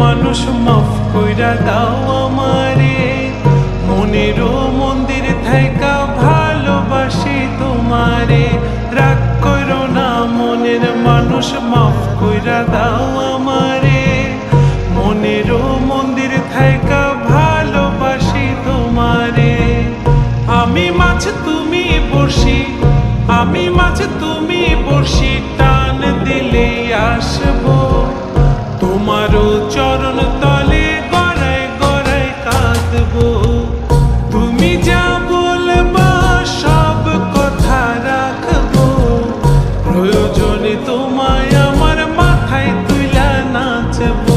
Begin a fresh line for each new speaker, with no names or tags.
মানুষ মাফ কইরা দাও আমারে। মনেরও মন্দির থাইকা ভালোবাসি তোমারে। রাগ করো না মনের মানুষ মাফ কইরা দাও আমারে। মনেরও মন্দির থাইকা ভালোবাসি তোমারে। আমি মাছ তুমি বসি আমি মাছ তুমি তোমায় আমার মাথায় তুইলা নাচবো।